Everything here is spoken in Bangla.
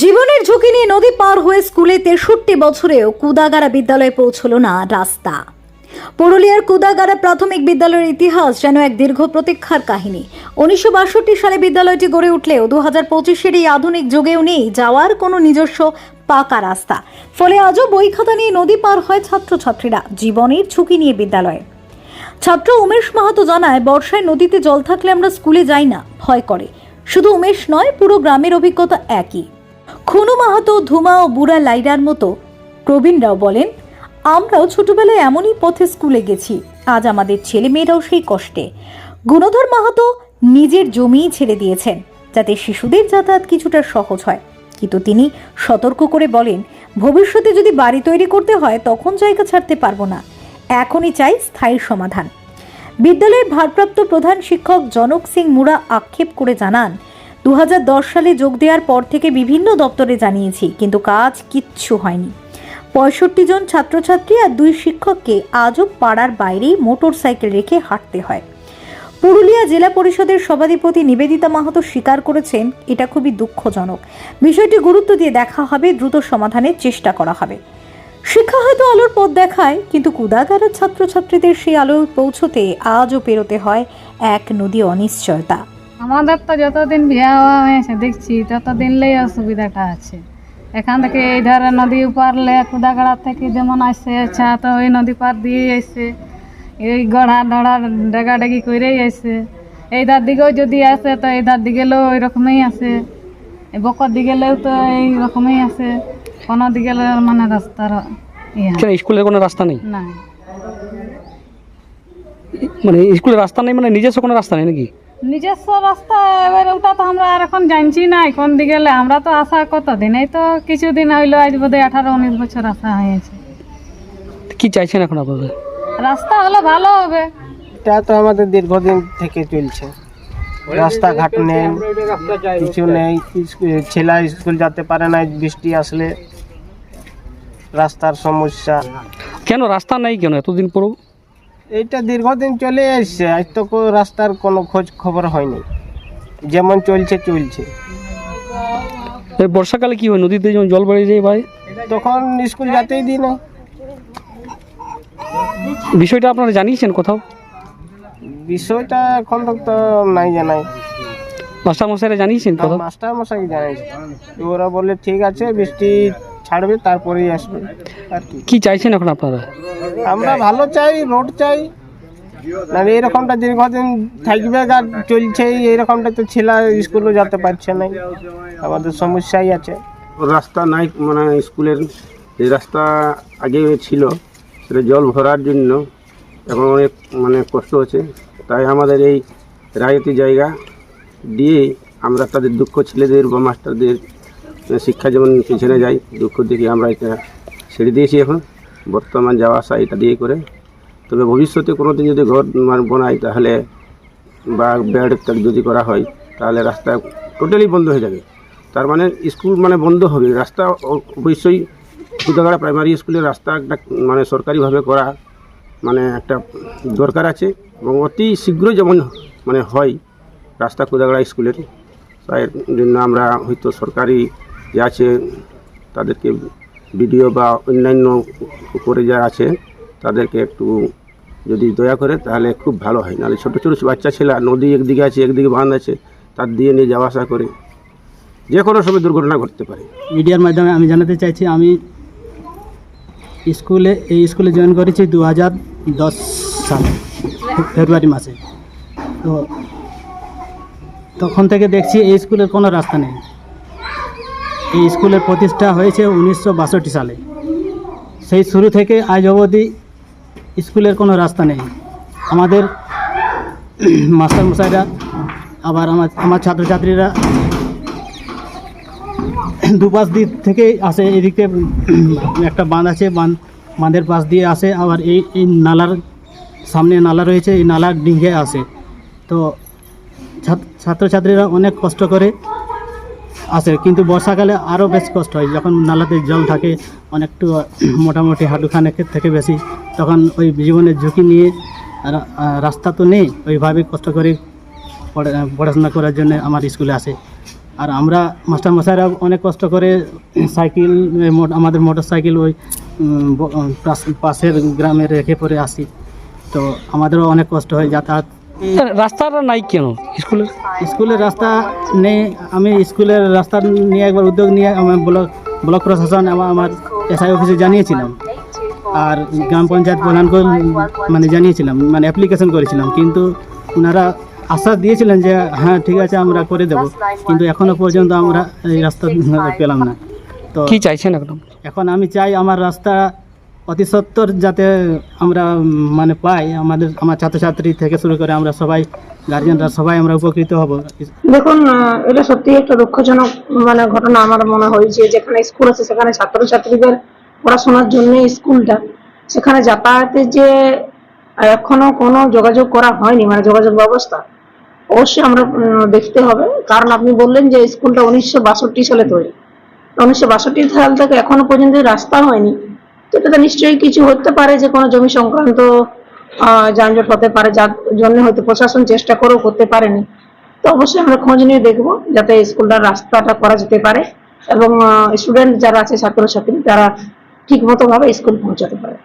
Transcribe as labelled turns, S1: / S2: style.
S1: জীবনের ঝুঁকি নিয়ে নদী পার হয়ে স্কুলে তেষট্টি বছরেও কুদাগাড়া বিদ্যালয়ে পৌঁছলো না রাস্তা। পুরুলিয়ার কুদাগাড়া প্রাথমিক বিদ্যালয়ের ইতিহাস যেন এক দীর্ঘ প্রতীক্ষার কাহিনী। উনিশশো বাষট্টি সালে বিদ্যালয়টি গড়ে উঠলেও দু হাজার পঁচিশের এই আধুনিক যুগেও নেই যাওয়ার কোনো নিজস্ব পাকা রাস্তা। ফলে আজও বই খাতা নিয়ে নদী পার হয় ছাত্রছাত্রীরা, জীবনের ঝুঁকি নিয়ে বিদ্যালয়ে। ছাত্র উমেশ মাহাতো জানায়, বর্ষায় নদীতে জল থাকলে আমরা স্কুলে যাই না, ভয় করে। শুধু উমেশ নয়, পুরো গ্রামের অভিজ্ঞতা একই। খুনু মাহাতো ধুমা ও বুড়া লাইরার মতো। প্রবীণরাও বলেন, আমরাও ছোটবেলায় এমনই পথে স্কুলে গেছি। আজ আমাদের ছেলে মেয়েরাও সেই কষ্টে। গুণধর মাহাতো নিজের জমিই ছেড়ে দিয়েছেন, যাতে শিশুদের যাতায়াত কিছুটা সহজ হয়। কিন্তু তিনি সতর্ক করে বলেন, ভবিষ্যতে যদি বাড়ি তৈরি করতে হয়, তখন জায়গা ছাড়তে পারব না। এখনই চাই স্থায়ী সমাধান। বিদ্যালয়ের ভারপ্রাপ্ত প্রধান শিক্ষক জনক সিং মুরা আক্ষেপ করে জানান দু হাজার দশ সালে যোগ দেওয়ার পর থেকে বিভিন্ন দপ্তরে জানিয়েছি, কিন্তু কাজ কিচ্ছু হয়নি। পঁয়ষট্টি জন ছাত্রছাত্রী আর দুই শিক্ষককে আজও পাড়ার বাইরেই মোটর সাইকেল রেখে হাঁটতে হয়। পুরুলিয়া জেলা পরিষদের সভাধিপতি নিবেদিতা মাহাতো স্বীকার করেছেন, এটা খুবই দুঃখজনক। বিষয়টি গুরুত্ব দিয়ে দেখা হবে, দ্রুত সমাধানের চেষ্টা করা হবে। শিক্ষা হয়তো আলোর পথ দেখায়, কিন্তু কুদাগারের ছাত্রছাত্রীদের সেই আলো পৌঁছতে আজও পেরোতে হয় এক নদী অনিশ্চয়তা।
S2: আমাদের তো যতদিন বিয়ে হওয়া হয়েছে দেখছি ততদিনলেই অসুবিধাটা আছে। এখান থেকে এই ধারে নদী পারলে কুদাগড়া থেকে যেমন আসছে আচ্ছা তো ওই নদী পার দিয়ে এসে এই গড়া ডড়া ডেগাডেগি করেই আসে এই ধার দিকেও যদি আসে তো এই ধার দিকেলেও ওই রকমই আসে বকর দিকেলেও তো এই রকমই আসে কোনো দিকে মানে রাস্তার ইয়ে
S3: স্কুলের কোনো রাস্তা নেই?
S2: না।
S3: মানে স্কুলের রাস্তা নেই মানে নিজস্ব কোনো রাস্তা নেই নাকি?
S2: নিজস্ব রাস্তা এবার ওটা তো আমরা আর এখন জানছি না কোন দিকে গেলে আমরা তো আশা কতদিন এই তো কিছুদিন হইল আজ বোধহয় আঠারো উনিশ বছর আশা হয়েছে।
S3: কি চাইছেন এখন আপনাদের
S2: রাস্তা হলে ভালো হবে।
S4: এটা তো আমাদের দীর্ঘদিন থেকে চলছে। রাস্তাঘাট নেই কিছু নেই ছেলে স্কুল যেতে পারে না বৃষ্টি আসলে রাস্তার সমস্যা।
S3: কেন? রাস্তা নেই কেন? এতদিন পরেও
S4: এইটা দীর্ঘদিন চলে এসছে আজ তো রাস্তার কোনো খোঁজ খবর হয়নি। যেমন চলছে চলছে।
S3: এই বর্ষাকালে কি হয়? নদীতে যখন জল বেড়ে যায় ভাই?
S4: তখন স্কুল যেতেই দিই না।
S3: বিষয়টা আপনারা জানিয়েছেন কোথাও?
S4: বিষয়টা এখন তো নাই জানাই।
S3: মাস্টার মশাইরা জানিয়েছেন কোথাও?
S4: মাস্টার মশাই জানাইছে। ওরা বলে ঠিক আছে বৃষ্টি ছাড়বে তারপরেই আসবে আর কি।
S3: কি চাইছেন এখন আপনারা?
S4: আমরা ভালো চাই রোড চাই। না এরকমটা দীর্ঘদিন থাকবে আর চলছে এরকমটা তো ছেলে স্কুলে যেতে পারছে না। আমাদের সমস্যাই আছে।
S5: রাস্তা নাই মানে স্কুলের যে রাস্তা আগে ছিল সেটা জল ভরার জন্য এখন অনেক মানে কষ্ট হচ্ছে। তাই আমাদের এই রায়তি জায়গা দিয়ে আমরা তাদের দুঃখ ছেলেদের বা মাস্টারদের শিক্ষা যেমন পিছনে যায়, দুঃখ দেখে আমরা এটা ছেড়ে দিয়েছি এখন। বর্তমান যাওয়া আসা এটা দিয়ে করে। তবে ভবিষ্যতে কোনো দিন যদি ঘর বানাই তাহলে বা বেড যদি করা হয়, তাহলে রাস্তা টোটালি বন্ধ হয়ে যাবে। তার মানে স্কুল মানে বন্ধ হবে। রাস্তা অবশ্যই কুদাগাড়া প্রাইমারি স্কুলের রাস্তা একটা মানে সরকারিভাবে করা মানে একটা দরকার আছে এবং অতি শীঘ্রই যেমন মানে হয় রাস্তা কুদাগাড়া স্কুলের। তাই জন্য আমরা হয়তো সরকারি আছে, তাদেরকে ভিডিও বা অন্যান্য উপরে যা আছে, তাদেরকে একটু যদি দয়া করে, তাহলে খুব ভালো হয়। নাহলে ছোটো ছোটো বাচ্চা ছেলে নদী একদিকে আছে, একদিকে বাঁধ আছে, তার দিয়ে নিয়ে যাওয়া আসা করে যে কোনো সময় দুর্ঘটনা ঘটতে পারে।
S6: মিডিয়ার মাধ্যমে আমি জানাতে চাইছি, আমি স্কুলে, এই স্কুলে জয়েন করেছি দু হাজার দশ সালে, ফেব্রুয়ারি মাসে। তো তখন থেকে দেখছি এই স্কুলের কোনো রাস্তা নেই। এই স্কুলের প্রতিষ্ঠা হয়েছে উনিশশো বাষট্টি সালে। সেই শুরু থেকে আজ অবধি স্কুলের কোনো রাস্তা নেই। আমাদের মাস্টারমশাইরা আবার আমার আমার ছাত্রছাত্রীরা দুপাশ দিক থেকে আসে, এদিকে একটা বাঁধ আছে, বাঁধ, বাঁধের পাশ দিয়ে আসে, আবার এই এই নালার সামনে নালা রয়েছে, এই নালার ডিঙ্গে আসে। তো ছাত- ছাত্রছাত্রীরা অনেক কষ্ট করে আসে কিন্তু বর্ষাকালে আরও বেশ কষ্ট হয়। যখন নালাতে জল থাকে, অনেকটু, মোটামুটি হাঁটুখানে থেকে বেশি, তখন ওই জীবনের ঝুঁকি নিয়ে রাস্তা তো নেই, ওইভাবে কষ্ট করে পড়া- পড়াশোনা করার জন্য আমার স্কুলে আসে। আর আমরা মাস্টারমশাইরা অনেক কষ্ট করে সাইকেল আমাদের মোটর সাইকেল ওই পাশের গ্রামে রেখে পরে আসি। তো আমাদেরও অনেক কষ্ট হয় যাতায়াত
S3: রাস্তাটা নাই কেন? স্কুলের?
S6: স্কুলের রাস্তা নেই। আমি স্কুলের রাস্তা নিয়ে একবার উদ্যোগ নিয়ে আমার ব্লক ব্লক প্রশাসন আমার আমার এসআই অফিসে জানিয়েছিলাম। আর গ্রাম পঞ্চায়েত প্রধানকে মানে জানিয়েছিলাম মানে অ্যাপ্লিকেশন করেছিলাম। কিন্তু ওনারা আশ্বাস দিয়েছিলেন যে হ্যাঁ ঠিক আছে আমরা করে দেব। কিন্তু এখনও পর্যন্ত আমরা এই রাস্তা পেলাম না। তো
S3: কি চাইছেন এখন?
S6: এখন আমি চাই আমার রাস্তা অতি সত্বর যাতে আমরা মানে পাই, আমাদের, আমার ছাত্রছাত্রী থেকে শুরু করে আমরা সবাই গার্জেনরা সবাই আমরা উপকৃত হব।
S7: দেখুন এটা সত্যি একটা দুঃখজনক মানে ঘটনা আমার মনে হয়েছে যেখানে স্কুল আছে সেখানে ছাত্রছাত্রীদের পড়াশোনার জন্য স্কুলটা। সেখানে যাতায়াতের যে এখনও কোনো যোগাযোগ করা হয়নি মানে যোগাযোগ ব্যবস্থা, অবশ্যই আমরা দেখতে হবে। কারণ আপনি বললেন যে স্কুলটা উনিশশো বাষট্টি সালে তৈরি। উনিশশো বাষট্টি সাল থেকে এখনও পর্যন্ত রাস্তা হয়নি। তো নিশ্চয়ই কিছু হতে পারে যে কোনো জমি সংক্রান্ত যানজট হতে পারে, যার জন্য হয়তো প্রশাসন চেষ্টা করেও করতে পারেনি। তো অবশ্যই আমরা খোঁজ নিয়ে দেখব যাতে স্কুলটার রাস্তাটা করা যেতে পারে এবং স্টুডেন্ট যারা আছে, ছাত্রছাত্রী, তারা ঠিক মতো ভাবে স্কুল পৌঁছাতে পারে।